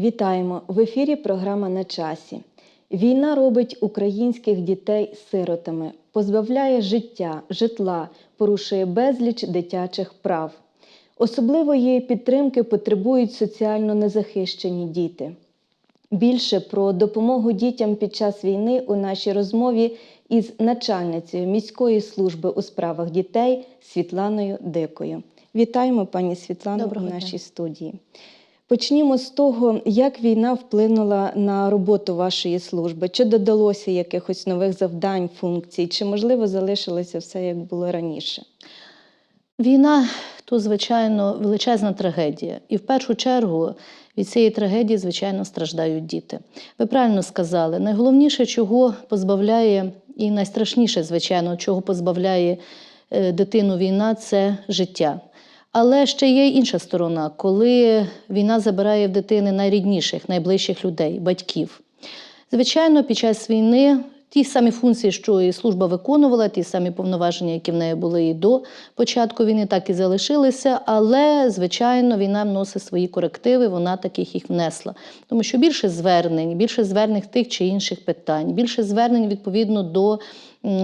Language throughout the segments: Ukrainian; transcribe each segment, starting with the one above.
Вітаємо! В ефірі програма на часі. Війна робить українських дітей сиротами, позбавляє життя, житла, порушує безліч дитячих прав. Особливої підтримки потребують соціально незахищені діти. Більше про допомогу дітям під час війни у нашій розмові із начальницею міської служби у справах дітей Світланою Дикою. Вітаємо, пані Світлано, Доброго дня. нашій студії. Почнімо з того, як війна вплинула на роботу вашої служби. Чи додалося якихось нових завдань, функцій, чи можливо залишилося все як було раніше? Війна то, звичайно, величезна трагедія. І в першу чергу від цієї трагедії, звичайно, страждають діти. Ви правильно сказали, найголовніше, чого позбавляє, і найстрашніше, звичайно, чого позбавляє е, дитину війна це життя. Але ще є інша сторона, коли війна забирає в дитини найрідніших, найближчих людей, батьків. Звичайно, під час війни ті самі функції, що і служба виконувала, ті самі повноваження, які в неї були і до початку війни, так і залишилися. Але, звичайно, війна вносить свої корективи, вона таких їх внесла. Тому що більше звернень, більше звернень тих чи інших питань, більше звернень відповідно до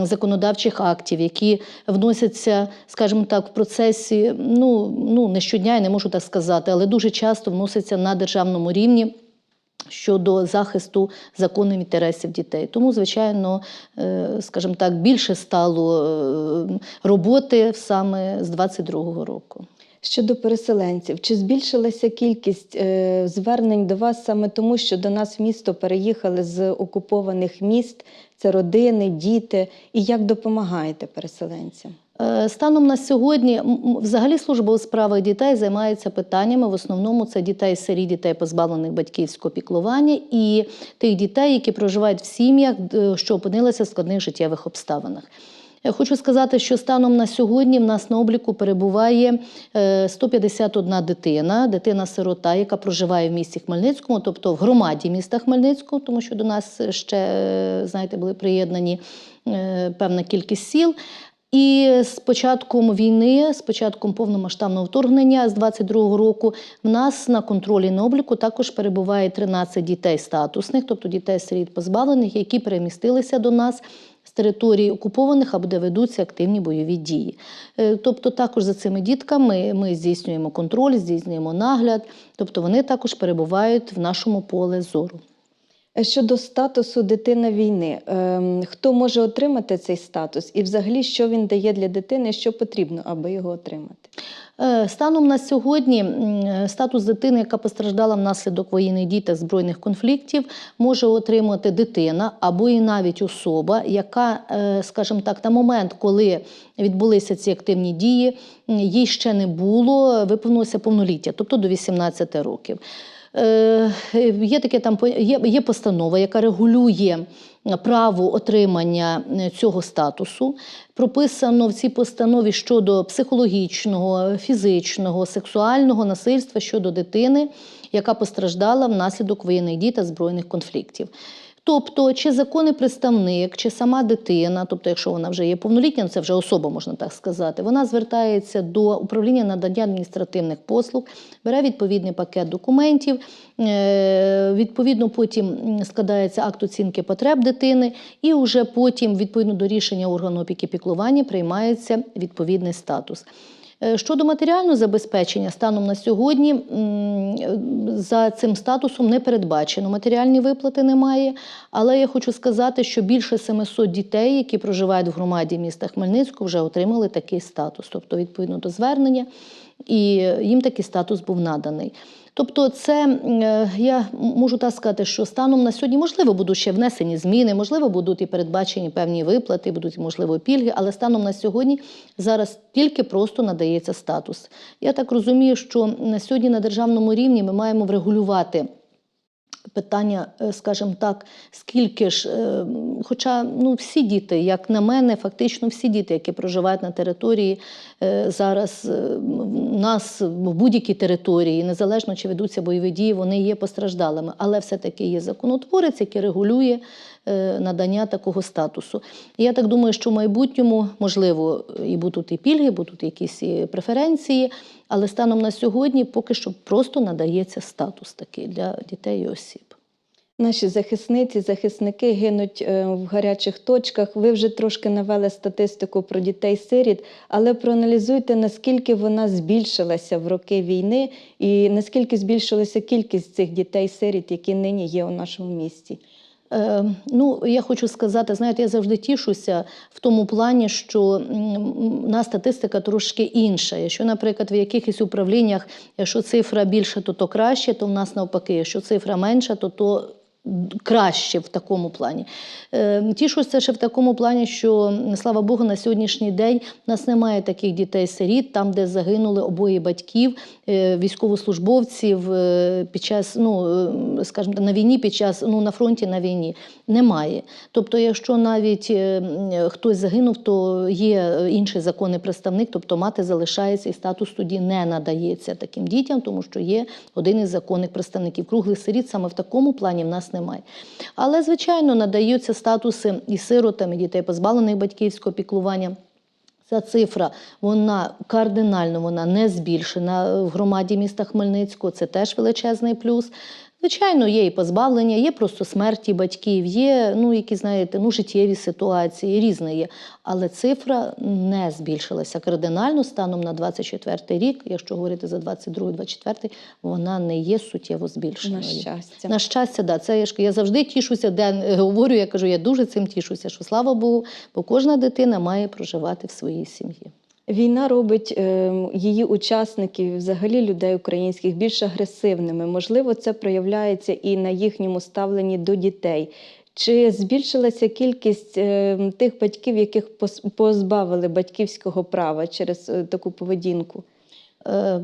законодавчих актів, які вносяться, скажімо так, в процесі, ну, ну не щодня, я не можу так сказати, але дуже часто вносяться на державному рівні щодо захисту законних інтересів дітей. Тому, звичайно, е, скажімо так, більше стало е, роботи саме з 22-го року. Щодо переселенців, чи збільшилася кількість е, звернень до вас саме тому, що до нас в місто переїхали з окупованих міст? Це родини, діти, і як допомагаєте переселенцям? Е, Станом на сьогодні, взагалі, служба у справах дітей займається питаннями. В основному це дітей сирі, дітей, позбавлених батьківського піклування, і тих дітей, які проживають в сім'ях, що опинилися в складних життєвих обставинах. Я Хочу сказати, що станом на сьогодні в нас на обліку перебуває е, 151 дитина, дитина-сирота, яка проживає в місті Хмельницькому, тобто в громаді міста Хмельницького, тому що до нас ще, е, знаєте, були приєднані е, певна кількість сіл. І з початком війни, з початком повномасштабного вторгнення з 22-го року, в нас на контролі на обліку також перебуває 13 дітей статусних, тобто дітей сиріт позбавлених, які перемістилися до нас території окупованих або де ведуться активні бойові дії. Е, Тобто, також за цими дітками ми здійснюємо контроль, здійснюємо нагляд, тобто вони також перебувають в нашому поле зору. Щодо статусу дитина війни, ем, хто може отримати цей статус, і взагалі що він дає для дитини, що потрібно, аби його отримати? Е, Станом на сьогодні статус дитини, яка постраждала внаслідок воєнних дій та збройних конфліктів, може отримати дитина або і навіть особа, яка, е, скажімо так, на момент, коли відбулися ці активні дії, їй ще не було, виповнилося повноліття, тобто до 18 років. Е, Є таке там є, є постанова, яка регулює право отримання е, цього статусу. Прописано в цій постанові щодо психологічного, фізичного, сексуального насильства щодо дитини, яка постраждала внаслідок воєнних дій та збройних конфліктів. Тобто, чи законний представник, чи сама дитина, тобто, якщо вона вже є повнолітня, це вже особа, можна так сказати, вона звертається до управління надання адміністративних послуг, бере відповідний пакет документів, е, відповідно потім складається акт оцінки потреб дитини, і вже потім, відповідно до рішення органу опіки піклування, приймається відповідний статус. Е, Щодо матеріального забезпечення, станом на сьогодні за цим статусом не передбачено. Матеріальні виплати немає. Але я хочу сказати, що більше 700 дітей, які проживають в громаді міста Хмельницького, вже отримали такий статус, тобто відповідно до звернення, і їм такий статус був наданий. Тобто, це е, я можу так сказати, що станом на сьогодні можливо будуть ще внесені зміни, можливо, будуть і передбачені певні виплати, будуть можливо пільги, але станом на сьогодні зараз тільки просто надається статус. Я так розумію, що на сьогодні на державному рівні ми маємо врегулювати. Питання, е, скажімо так, скільки ж, е, хоча ну, всі діти, як на мене, фактично всі діти, які проживають на території е, зараз в нас в будь-якій території, незалежно чи ведуться бойові дії, вони є постраждалими. Але все-таки є законотворець, який регулює надання такого статусу. Я так думаю, що в майбутньому, можливо, і будуть і пільги, будуть якісь і преференції, але станом на сьогодні поки що просто надається статус такий для дітей і осіб. Наші захисниці, захисники гинуть е, в гарячих точках. Ви вже трошки навели статистику про дітей-сиріт, але проаналізуйте, наскільки вона збільшилася в роки війни, і наскільки збільшилася кількість цих дітей-сиріт, які нині є у нашому місті. Е, ну, я хочу сказати, знаєте, я завжди тішуся в тому плані, що на статистика трошки інша. Якщо, наприклад, в якихось управліннях, якщо цифра більша, то то краще, то в нас навпаки, якщо цифра менша, то то краще в такому плані. Е, Тішуся ще в такому плані, що слава Богу, на сьогоднішній день в нас немає таких дітей-сиріт, там, де загинули обоє батьків, е, військовослужбовців е, під час, ну е, скажімо, на війні, під час ну на фронті на війні немає. Тобто, якщо навіть хтось загинув, то є інший законний представник, тобто мати залишається і статус тоді не надається таким дітям, тому що є один із законних представників. Круглих сиріт саме в такому плані в нас немає. Але, звичайно, надаються статуси і сиротам, і дітей, позбавлених батьківського піклування. Ця цифра вона кардинально вона не збільшена в громаді міста Хмельницького. Це теж величезний плюс. Звичайно, є і позбавлення, є просто смерті батьків, є ну, які, знаєте, ну, життєві ситуації, різне є. Але цифра не збільшилася кардинально станом на 24 рік, якщо говорити за 22-24, вона не є суттєво збільшеною. На щастя. На щастя, да. Це я ж я завжди тішуся, де е, говорю, я кажу, я дуже цим тішуся, що слава Богу, бо кожна дитина має проживати в своїй сім'ї. Війна робить е, її учасників, взагалі людей українських, більш агресивними. Можливо, це проявляється і на їхньому ставленні до дітей. Чи збільшилася кількість е, тих батьків, яких позбавили батьківського права через е, таку поведінку? Е,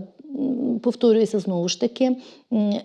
повторююся знову ж таки,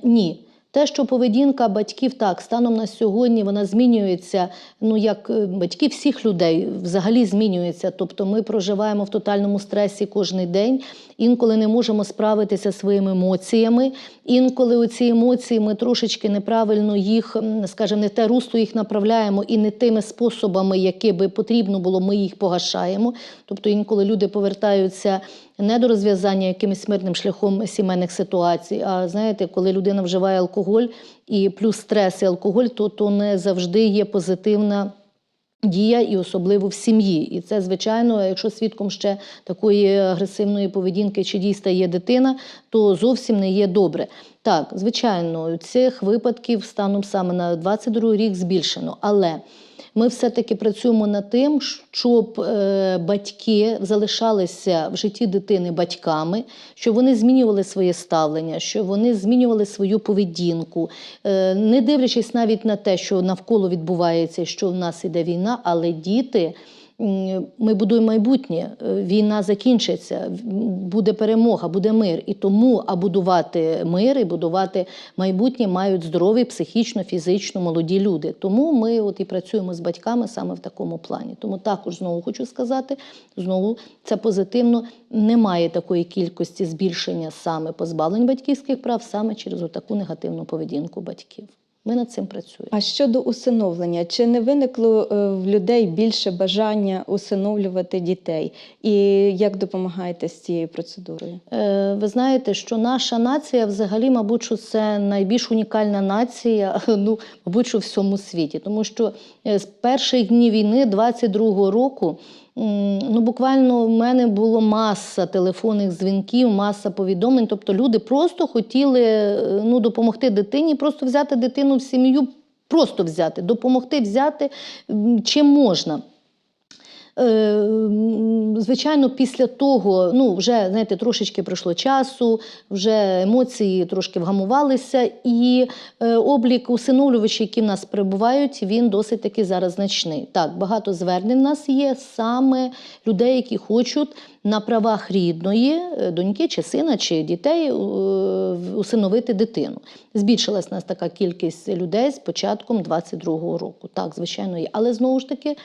ні. Те, що поведінка батьків так станом на сьогодні вона змінюється. Ну як е, батьки всіх людей взагалі змінюються. Тобто ми проживаємо в тотальному стресі кожен день. Інколи не можемо справитися своїми емоціями. Інколи оці емоції ми трошечки неправильно їх, скажімо, не те русло їх направляємо і не тими способами, які би потрібно було, ми їх погашаємо. Тобто інколи люди повертаються не до розв'язання якимось мирним шляхом сімейних ситуацій. А знаєте, коли людина вживає алкоголь і плюс стрес і алкоголь, то, то не завжди є позитивна. Дія і особливо в сім'ї, і це звичайно, якщо свідком ще такої агресивної поведінки чи дій стає дитина, то зовсім не є добре. Так, звичайно, цих випадків станом саме на 22 рік збільшено, але ми все-таки працюємо над тим, щоб е, батьки залишалися в житті дитини батьками, щоб вони змінювали своє ставлення, щоб вони змінювали свою поведінку, е, не дивлячись навіть на те, що навколо відбувається, що в нас іде війна, але діти. Ми будуємо майбутнє, е, війна закінчиться, буде перемога, буде мир. І тому, а будувати мир і будувати майбутнє мають здорові психічно, фізично молоді люди. Тому ми от і працюємо з батьками саме в такому плані. Тому також знову хочу сказати, знову це позитивно. Немає такої кількості збільшення саме позбавлень батьківських прав саме через таку негативну поведінку батьків. Ми над цим працюємо. А щодо усиновлення, чи не виникло е, в людей більше бажання усиновлювати дітей? І як допомагаєте з цією процедурою? Е, Ви знаєте, що наша нація, взагалі, мабуть, що це найбільш унікальна нація, ну, мабуть, що в всьому світі. Тому що е, з перших днів війни 22-го року. Ну, буквально в мене було маса телефонних дзвінків, маса повідомлень. Тобто люди просто хотіли е, ну, допомогти дитині, просто взяти дитину в сім'ю, просто взяти, допомогти взяти чим можна. Е, Звичайно, після того, ну вже знаєте, трошечки пройшло часу, вже емоції трошки вгамувалися, і е, облік усиновлювачів, які в нас перебувають, він досить таки зараз значний. Так, багато звернень в нас є саме людей, які хочуть на правах рідної е, доньки чи сина, чи дітей усиновити дитину. Збільшилась у нас така кількість людей з початком 22-го року. Так, звичайно, є. Але знову ж таки.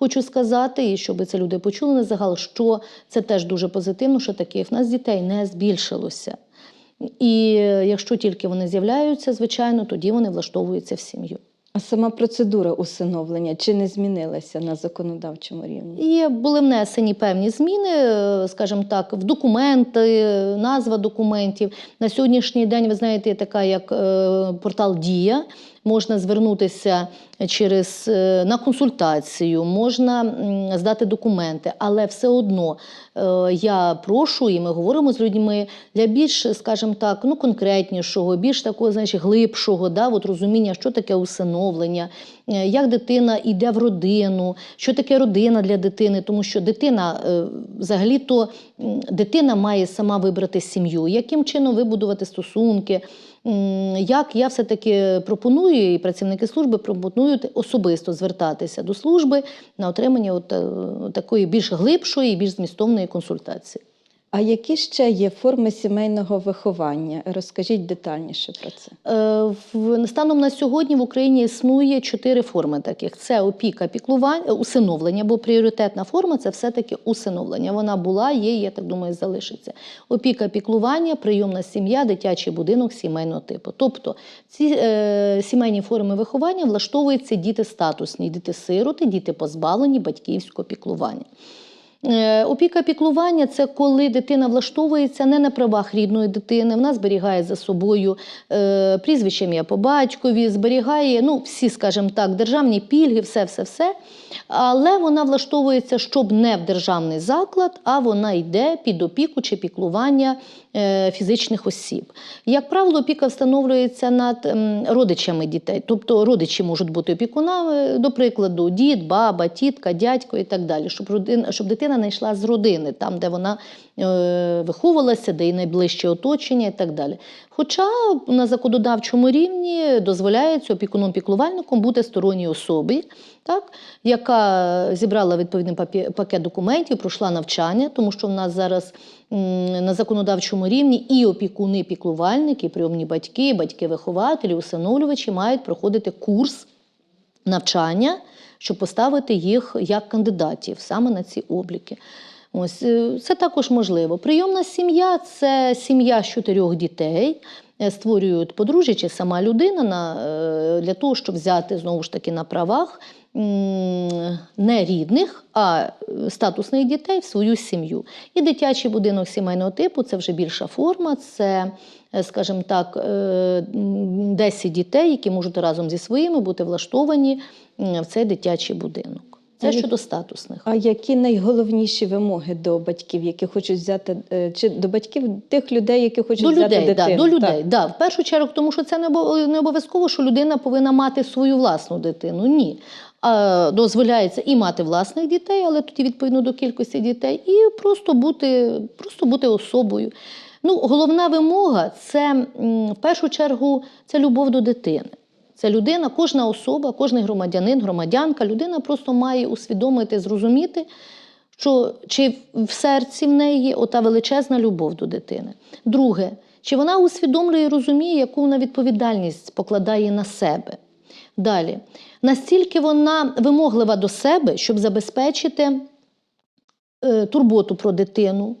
Хочу сказати, і щоб це люди почули на загал, що це теж дуже позитивно, що таких в нас дітей не збільшилося. І е, якщо тільки вони з'являються, звичайно, тоді вони влаштовуються в сім'ю. А сама процедура усиновлення чи не змінилася на законодавчому рівні? І були внесені певні зміни, е, скажімо так, в документи, назва документів. На сьогоднішній день, ви знаєте, така як е, портал Дія. Можна звернутися через е, на консультацію, можна здати документи, але все одно е, я прошу, і ми говоримо з людьми для більш, скажімо так, ну конкретнішого, більш такого, знаєш, глибшого, да, от розуміння, що таке усиновлення, е, як дитина йде в родину, що таке родина для дитини, тому що дитина взагалі-то дитина має сама вибрати сім'ю, яким чином вибудувати стосунки. Як я все-таки пропоную, і працівники служби пропонують особисто звертатися до служби на отримання от, е, такої більш глибшої і більш змістовної консультації. А які ще є форми сімейного виховання? Розкажіть детальніше про це. Е, Станом на сьогодні в Україні існує чотири форми таких: це опіка, піклування, е, усиновлення, бо пріоритетна форма це все-таки усиновлення. Вона була, є, я так думаю, залишиться. Опіка, піклування, прийомна сім'я, дитячий будинок сімейного типу. Тобто ці е, сімейні форми виховання влаштовуються діти статусні, діти-сироти, діти позбавлені батьківського піклування. Е, Опіка піклування це коли дитина влаштовується не на правах рідної дитини, вона зберігає за собою е, прізвище ім'я по батькові, зберігає ну, всі, скажімо так, державні пільги, все, все, все. Але вона влаштовується, щоб не в державний заклад, а вона йде під опіку чи піклування е, фізичних осіб. Як правило, опіка встановлюється над родичами дітей, тобто родичі можуть бути опікунами, до прикладу, дід, баба, тітка, дядько і так далі, щоб, щоб дитина не з родини, там, де вона е, виховувалася, де її найближче оточення і так далі. Хоча на законодавчому рівні дозволяється опікуном-піклувальником бути сторонній особі, так, яка зібрала відповідний пакет документів, пройшла навчання, тому що в нас зараз на законодавчому рівні і опікуни, піклувальники, і прийомні батьки, батьки-вихователі, усиновлювачі мають проходити курс навчання, щоб поставити їх як кандидатів саме на ці обліки. Ось е, це також можливо. Прийомна сім'я це сім'я з чотирьох дітей. Е, Створюють подружжя чи сама людина на, е, для того, щоб взяти знову ж таки на правах не рідних, а е, статусних дітей в свою сім'ю. І дитячий будинок сімейного типу це вже більша форма. Це, скажімо так, е, 10 дітей, які можуть разом зі своїми бути влаштовані в цей дитячий будинок. Це А щодо статусних. А які найголовніші вимоги до батьків, які хочуть взяти е, чи до батьків тих людей, які хочуть До взяти людей, да, до людей. Да. В першу чергу, тому що це не обов'язково, що людина повинна мати свою власну дитину. Ні. А, дозволяється і мати власних дітей, але тоді відповідно до кількості дітей, і просто бути, просто бути особою. Ну, головна вимога це в першу чергу це любов до дитини. Це людина, кожна особа, кожен громадянин, громадянка, людина просто має усвідомити, зрозуміти, що чи в серці в неї є ота величезна любов до дитини. Друге, чи вона усвідомлює і розуміє, яку вона відповідальність покладає на себе. Далі, настільки вона вимоглива до себе, щоб забезпечити е, турботу про дитину,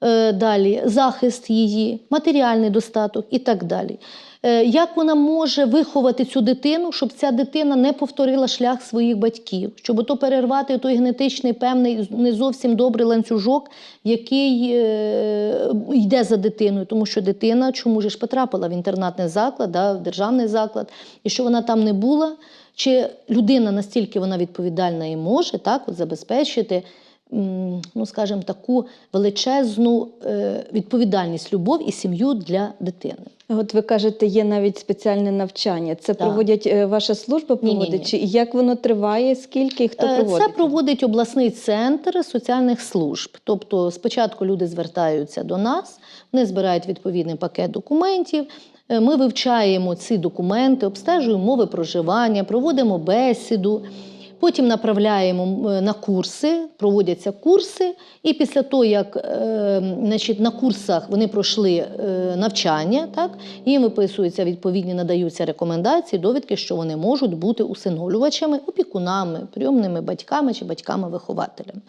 е, далі захист її, матеріальний достаток і так далі. Е, Як вона може виховати цю дитину, щоб ця дитина не повторила шлях своїх батьків, щоб ото перервати той генетичний певний не зовсім добрий ланцюжок, який е, йде за дитиною, тому що дитина чому ж потрапила в інтернатний заклад, да, в державний заклад, і що вона там не була, чи людина настільки вона відповідальна і може так от забезпечити ну, скажімо, таку величезну е, відповідальність, любов і сім'ю для дитини. От ви кажете, є навіть спеціальне навчання. Це Так. проводять е, ваша служба проводить? Чи як воно триває? Скільки і хто Е, проводить? Це проводить обласний центр соціальних служб. Тобто, спочатку люди звертаються до нас, вони збирають відповідний пакет документів. Ми вивчаємо ці документи, обстежуємо мови проживання, проводимо бесіду. Потім направляємо е, на курси, проводяться курси, і після того, як е, значить, на курсах вони пройшли е, навчання, так, їм виписуються відповідні, надаються рекомендації, довідки, що вони можуть бути усиновлювачами, опікунами, прийомними батьками чи батьками-вихователями.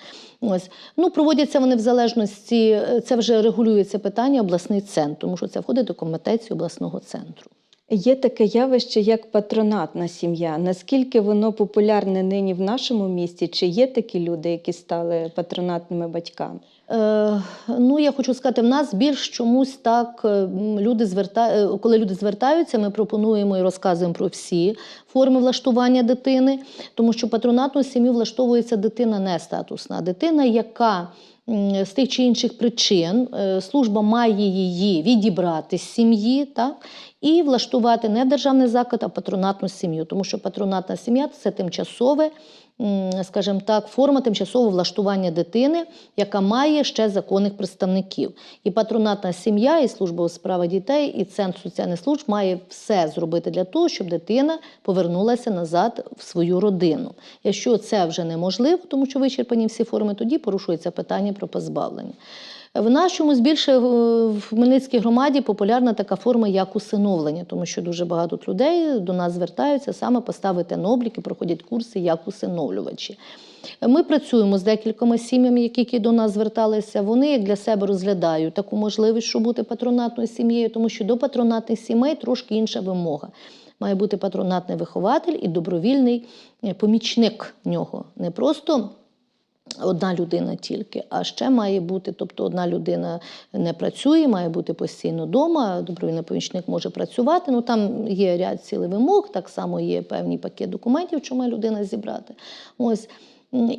Ось. Ну, проводяться вони в залежності, це вже регулюється питання обласний центр, тому що це входить до компетенції обласного центру. Є таке явище, як патронатна сім'я. Наскільки воно популярне нині в нашому місті? Чи є такі люди, які стали патронатними батьками? Е, ну, я хочу сказати, в нас більш чомусь так е, люди зверта... е, коли люди звертаються, ми пропонуємо і розказуємо про всі форми влаштування дитини, тому що патронатну сім'ю влаштовується дитина не статусна, дитина, яка з тих чи інших причин е, служба має її відібрати з сім'ї, так, і влаштувати не державний заклад, а патронатну сім'ю, тому що патронатна сім'я це тимчасове скажімо так, форма тимчасового влаштування дитини, яка має ще законних представників. І патронатна сім'я, і служба у справах дітей, і центр соціальних служб має все зробити для того, щоб дитина повернулася назад в свою родину. Якщо це вже неможливо, тому що вичерпані всі форми, тоді порушується питання про позбавлення. В нашому більше е, в Хмельницькій громаді популярна така форма, як усиновлення, тому що дуже багато людей до нас звертаються саме поставити на облік проходять курси як усиновлювачі. Ми працюємо з декількома сім'ями, які до нас зверталися. Вони як для себе розглядають таку можливість, щоб бути патронатною сім'єю, тому що до патронатних сімей трошки інша вимога. Має бути патронатний вихователь і добровільний е, помічник нього. Не просто одна людина тільки, а ще має бути, тобто одна людина не працює, має бути постійно вдома, добровільний помічник може працювати. Ну там є ряд цілий вимог, так само є певний пакет документів, що має людина зібрати. Ось.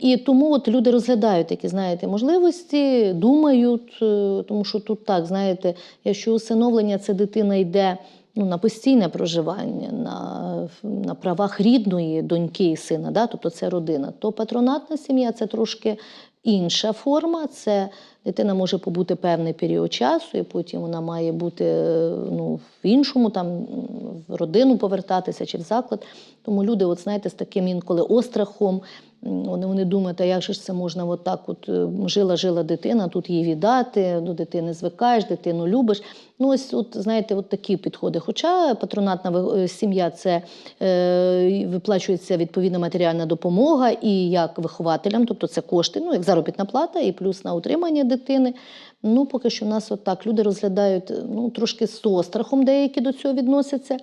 І тому от люди розглядають такі, знаєте, можливості, думають, е, тому що тут так, знаєте, якщо усиновлення це дитина йде ну, на постійне проживання, на, на правах рідної доньки і сина, да, тобто це родина, то патронатна сім'я це трошки інша форма. Це дитина може побути певний період часу, і потім вона має бути ну, в іншому, там, в родину повертатися чи в заклад. Тому люди, от знаєте, з таким інколи острахом. Вони, вони думають, а як же ж це можна отак, от е, жила, жила дитина, тут її віддати, до дитини звикаєш, дитину любиш. Ну, ось, от, знаєте, от такі підходи. Хоча патронатна е, сім'я це е, виплачується відповідна матеріальна допомога і як вихователям, тобто це кошти, ну як заробітна плата, і плюс на утримання дитини. Ну, поки що в нас отак люди розглядають ну, трошки з острахом, деякі до цього відносяться.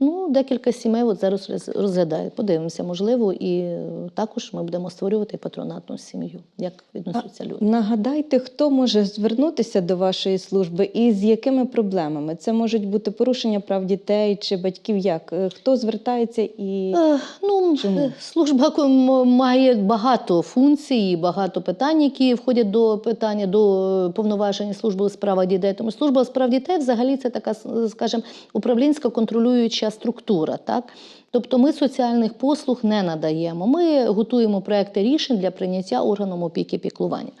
Ну, декілька сімей от зараз роз- розглядають. Подивимося, можливо, і е, також ми будемо створювати патронатну сім'ю. Як відносяться люди? Нагадайте, хто може звернутися до вашої служби і з якими проблемами? Це можуть бути порушення прав дітей чи батьків. Як Е, хто звертається і Е, Ну, Чому? е, служба має багато функцій, багато питань, які входять до питання до повноважень служби у справах дітей. Тому служба у справах дітей взагалі це така, скажімо, управлінська контролююча структура. Так? Тобто ми соціальних послуг не надаємо. Ми готуємо проекти рішень для прийняття органом опіки піклування.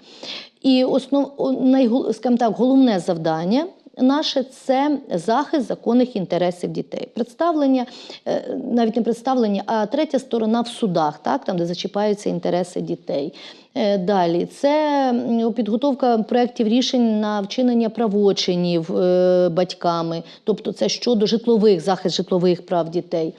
І основ, най, так, головне завдання наше це захист законних інтересів дітей. Представлення, е, навіть не представлення, а третя сторона в судах, так, там, де зачіпаються інтереси дітей. Е, Далі це підготовка проєктів рішень на вчинення правочинів е, батьками, тобто це щодо житлових захист житлових прав дітей.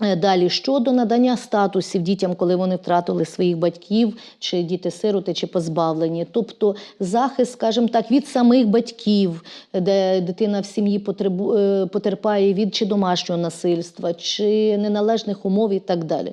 Е, Далі щодо надання статусів дітям, коли вони втратили своїх батьків, чи діти-сироти, чи позбавлені, тобто захист, скажімо так, від самих батьків, де дитина в сім'ї е, потерпає від чи домашнього насильства, чи неналежних умов і так далі.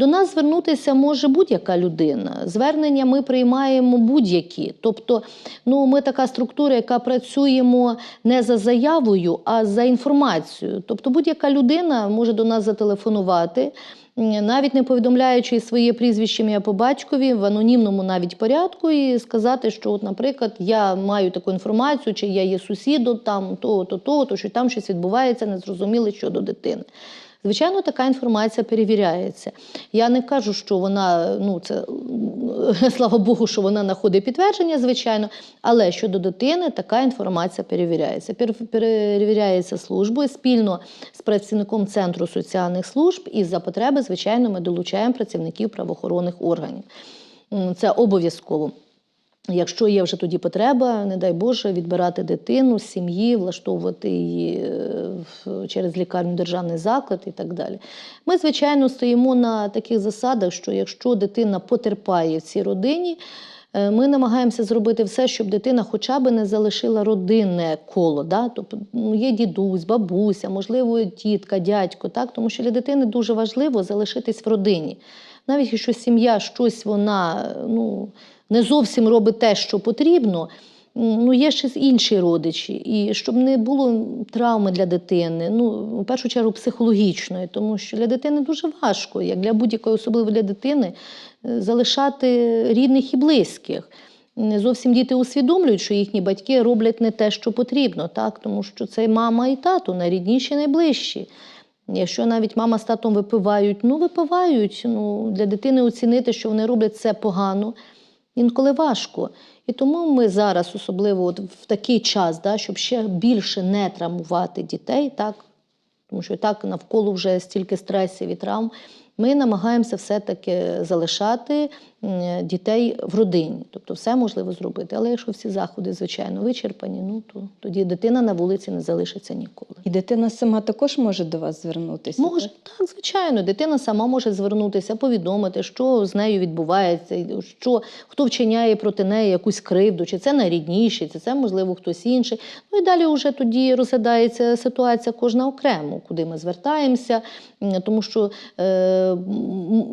До нас звернутися може будь-яка людина. Звернення ми приймаємо будь-які. Тобто, ну, ми така структура, яка працюємо не за заявою, а за інформацією. Тобто, будь-яка людина може до нас зателефонувати. Навіть не повідомляючи своє прізвище ім'я по батькові в анонімному навіть порядку, і сказати, що, от, наприклад, я маю таку інформацію, чи я є сусідом там, то, то, то, то, що там щось відбувається, незрозуміле щодо дитини. Звичайно, така інформація перевіряється. Я не кажу, що вона, ну це слава Богу, що вона знаходить підтвердження, звичайно, але щодо дитини така інформація перевіряється. Перевіряється службою спільно з працівником центру соціальних служб, і за потреби, звичайно, ми долучаємо працівників правоохоронних органів. Це обов'язково. Якщо є вже тоді потреба, не дай Боже, відбирати дитину з сім'ї, влаштовувати її е, через лікарню державний заклад і так далі. Ми, звичайно, стоїмо на таких засадах, що якщо дитина потерпає в цій родині, Е, Ми намагаємося зробити все, щоб дитина хоча б не залишила родинне коло. Да? Тобто ну, є дідусь, бабуся, можливо, тітка, дядько, так? тому що для дитини дуже важливо залишитись в родині. Навіть якщо сім'я щось вона ну, не зовсім робить те, що потрібно. Ну, є ще інші родичі, і щоб не було травми для дитини, ну, в першу чергу психологічної, тому що для дитини дуже важко, як для будь-якої, особливо для дитини, е, залишати рідних і близьких. Не зовсім діти усвідомлюють, що їхні батьки роблять не те, що потрібно, так? тому що це мама і тато, найрідніші, найближчі. Якщо навіть мама з татом випивають, ну випивають. Ну, для дитини оцінити, що вони роблять це погано, інколи важко. І тому ми зараз, особливо от в такий час, да, щоб ще більше не травмувати дітей, так, тому що так навколо вже стільки стресів і травм, ми намагаємося все-таки залишати дітей в родині. Тобто все можливо зробити. Але якщо всі заходи, звичайно, вичерпані, ну то тоді дитина на вулиці не залишиться ніколи. І дитина сама також може до вас звернутися. Може, так? так, звичайно, дитина сама може звернутися, повідомити, що з нею відбувається, що хто вчиняє проти неї якусь кривду, чи це найрідніший, чи це, можливо, хтось інший. Ну і далі вже тоді розглядається ситуація кожна окремо, куди ми звертаємося. Тому що е,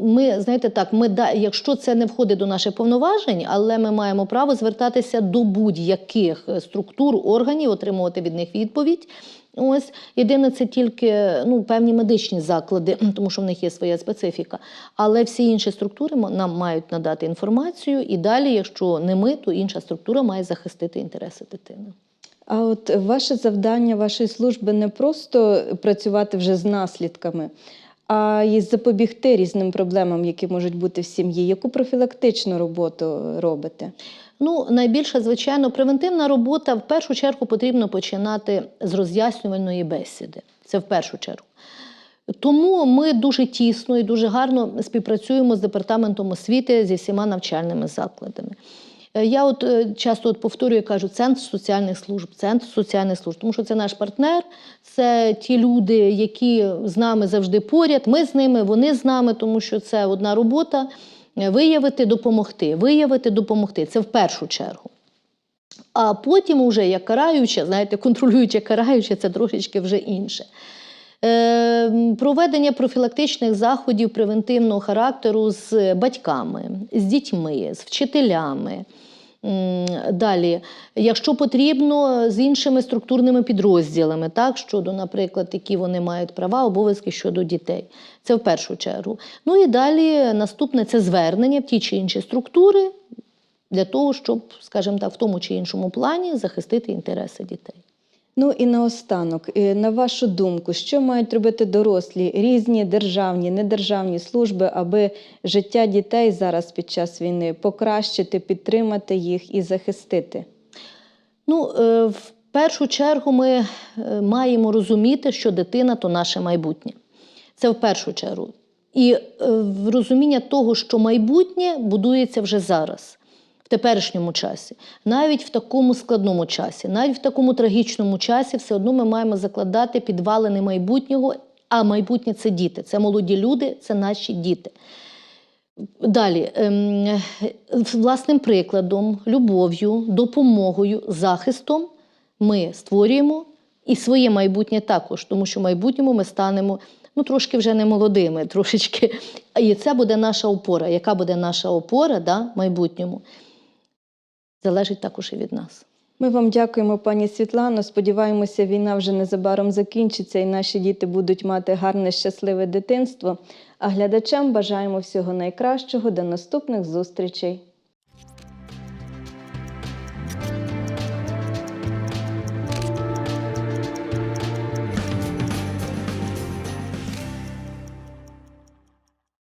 ми, знаєте так, ми якщо це не входить до наших повноважень, але ми маємо право звертатися до будь-яких е, структур, органів, отримувати від них відповідь. Ось єдине, це тільки ну, певні медичні заклади, тому що в них є своя специфіка. Але всі інші структури нам мають надати інформацію, і далі, якщо не ми, то інша структура має захистити інтереси дитини. А от ваше завдання вашої служби не просто працювати вже з наслідками, а й запобігти різним проблемам, які можуть бути в сім'ї. Яку профілактичну роботу робите? Ну, найбільше, звичайно, превентивна робота в першу чергу потрібно починати з роз'яснювальної бесіди. Це в першу чергу. Тому ми дуже тісно і дуже гарно співпрацюємо з департаментом освіти зі всіма навчальними закладами. Е, Я от е, часто от повторюю, кажу, центр соціальних служб, центр соціальних служб, тому що це наш партнер, це ті люди, які з нами завжди поряд. Ми з ними, вони з нами, тому що це одна робота е, виявити, допомогти, виявити, допомогти. Це в першу чергу. А потім, уже як караюче, знаєте, контролююче, караюче, це трошечки вже інше. Е, проведення профілактичних заходів превентивного характеру з батьками, з дітьми, з вчителями. Далі, якщо потрібно, з іншими структурними підрозділами, так, щодо, наприклад, які вони мають права, обов'язки щодо дітей. Це в першу чергу. Ну і далі наступне це звернення в ті чи інші структури для того, щоб, скажімо так, в тому чи іншому плані захистити інтереси дітей. Ну і наостанок, е, на вашу думку, що мають робити дорослі, різні державні, недержавні служби, аби життя дітей зараз під час війни покращити, підтримати їх і захистити? Ну, е, в першу чергу ми е, маємо розуміти, що дитина то наше майбутнє. Це в першу чергу. І розуміння того, що майбутнє будується вже зараз, в теперішньому часі, навіть в такому складному часі, навіть в такому трагічному часі, все одно ми маємо закладати підвалини майбутнього, а майбутнє це діти, це молоді люди, це наші діти. Далі, ем, власним прикладом, любов'ю, допомогою, захистом ми створюємо і своє майбутнє також, тому що в майбутньому ми станемо ну, трошки вже не молодими, трошечки. І це буде наша опора. Яка буде наша опора да, в майбутньому? Залежить також і від нас. Ми вам дякуємо, пані Світлано. Сподіваємося, війна вже незабаром закінчиться і наші діти будуть мати гарне, щасливе дитинство. А глядачам бажаємо всього найкращого. До наступних зустрічей.